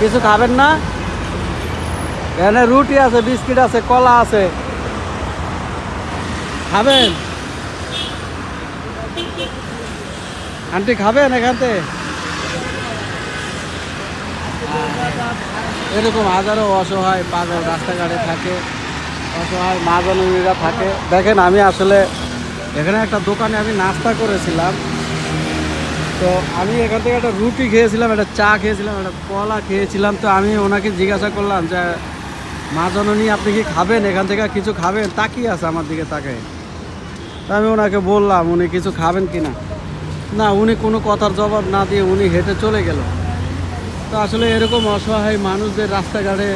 কিছু খাবেন না? এখানে রুটি আছে, বিস্কিট আছে, কলা আছে। খাবেন? আন্টি খাবেন এখানতে এরকম হাজারো অসহায় পাগল রাস্তাঘাটে থাকে, অসহায় মা জননীরা থাকে। দেখেন, আমি আসলে এখানে একটা দোকানে আমি নাস্তা করেছিলাম। তো আমি এখান থেকে একটা রুটি খেয়েছিলাম, একটা চা খেয়েছিলাম, একটা কলা খেয়েছিলাম। তো আমি ওনাকে জিজ্ঞাসা করলাম যে, মা জননী, আপনি কি খাবেন? এখান থেকে কিছু খাবেন? তাকিয়ে আছে আমার দিকে তাকে তো আমি ওনাকে বললাম, উনি কিছু খাবেন কি না? না, উনি কোনো কথার জবাব না দিয়ে উনি হেঁটে চলে গেল। তো আসলে এরকম অসহায় মানুষদের রাস্তাঘাটে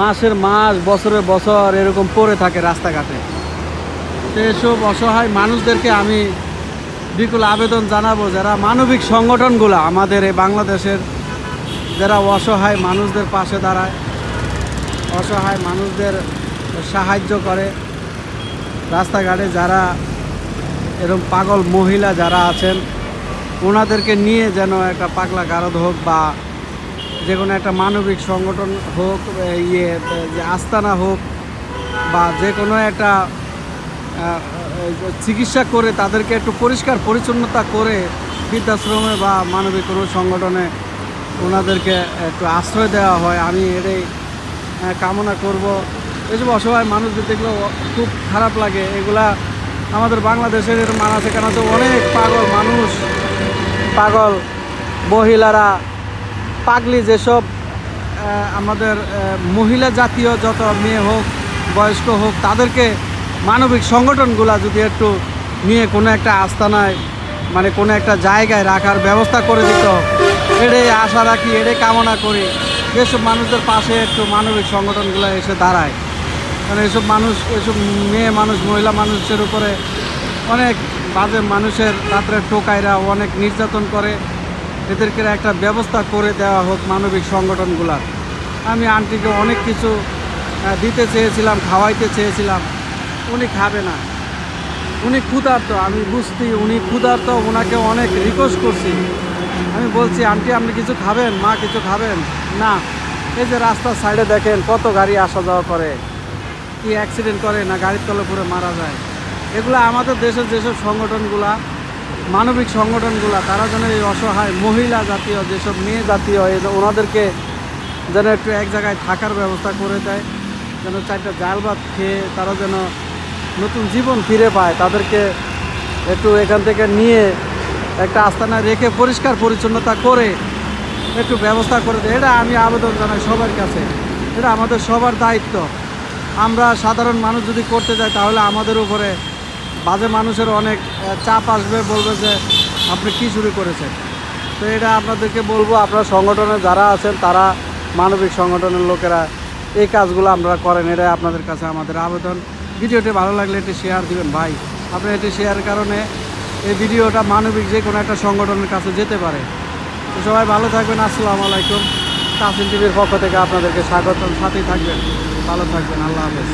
মাসের মাস, বছরের বছর এরকম পড়ে থাকে রাস্তাঘাটে। তো এসব অসহায় মানুষদেরকে আমি বিপুল আবেদন জানাব যারা মানবিক সংগঠনগুলো আমাদের এই বাংলাদেশের যারা অসহায় মানুষদের পাশে দাঁড়ায়, অসহায় মানুষদের সাহায্য করে, রাস্তাঘাটে যারা এরকম পাগল মহিলা যারা আছেন, ওনাদেরকে নিয়ে যেন একটা পাগলা গারদ হোক বা যে কোনো একটা মানবিক সংগঠন হোক ইয়ে যে আস্তানা হোক বা যে কোনো একটা চিকিৎসা করে তাদেরকে একটু পরিষ্কার পরিচ্ছন্নতা করে বৃদ্ধাশ্রমে বা মানবিক কোনো সংগঠনে ওনাদেরকে একটু আশ্রয় দেওয়া হয়। আমি এটাই কামনা করব। এসব অসহায় মানুষদের দেখলে খুব খারাপ লাগে। এগুলা আমাদের বাংলাদেশের কেন তো অনেক পাগল মানুষ, পাগল মহিলারা, পাগলি যেসব আমাদের মহিলা জাতীয় যত মেয়ে হোক, বয়স্ক হোক, তাদেরকে মানবিক সংগঠনগুলা যদি একটু নিয়ে কোনো একটা আস্তানায় মানে কোনো একটা জায়গায় রাখার ব্যবস্থা করে দিত এটাই আশা রাখি, এটাই কামনা করি। যেসব মানুষদের পাশে একটু মানবিক সংগঠনগুলো এসে দাঁড়ায়। কারণ এসব মানুষ, এসব মেয়ে মানুষ, মহিলা মানুষের উপরে অনেক বাজে মানুষের রাত্রে টোকাইরা অনেক নির্যাতন করে। এদেরকে একটা ব্যবস্থা করে দেওয়া হোক মানবিক সংগঠনগুলার। আমি আন্টিকে অনেক কিছু দিতে চেয়েছিলাম, খাওয়াইতে চেয়েছিলাম। উনি খাবে না। উনি ক্ষুধার্ত, আমি বুঝতি, উনি ক্ষুধার্ত ওনাকে অনেক রিকোয়েস্ট করছি। আমি বলছি, আন্টি, আপনি কিছু খাবেন? মা কিছু খাবেন? না। এই যে রাস্তার সাইডে দেখেন, কত গাড়ি আসা যাওয়া করে। কি অ্যাক্সিডেন্ট করে না গাড়ির তলে পড়ে মারা যায়। এগুলো আমাদের দেশের যেসব সংগঠনগুলা, মানবিক সংগঠনগুলা, তারা যেন এই অসহায় মহিলা জাতীয়, যেসব মেয়ে জাতীয় ওনাদেরকে যেন একটু এক জায়গায় থাকার ব্যবস্থা করে দেয়, যেন চারটা জাল ভাত খেয়ে তারা যেন নতুন জীবন ফিরে পায়, তাদেরকে একটু এখান থেকে নিয়ে একটা আস্তানায় রেখে পরিষ্কার পরিচ্ছন্নতা করে একটু ব্যবস্থা করে দেয়। এটা আমি আবেদন জানাই সবার কাছে। এটা আমাদের সবার দায়িত্ব। আমরা সাধারণ মানুষ যদি করতে যাই, তাহলে আমাদের উপরে বাজে মানুষের অনেক চাপ আসবে, বলবে যে, আপনি কী শুরু করেছেন? তো এটা আপনাদেরকে বলব, আপনার সংগঠনে যারা আছেন, তারা মানবিক সংগঠনের লোকেরা এই কাজগুলো আমরা করেন। এটাই আপনাদের কাছে আমাদের আবেদন। ভিডিওটি ভালো লাগলে এটি শেয়ার দিবেন ভাই। আপনার এটি শেয়ারের কারণে এই ভিডিওটা মানবিক যে কোনো একটা সংগঠনের কাছে যেতে পারে। সবাই ভালো থাকবেন, আসসালামু আলাইকুম। তাসিন টিভির পক্ষ থেকে আপনাদেরকে স্বাগতম। সাথেই থাকবেন। ভালো থাকবেন, আল্লাহ হাফেজ।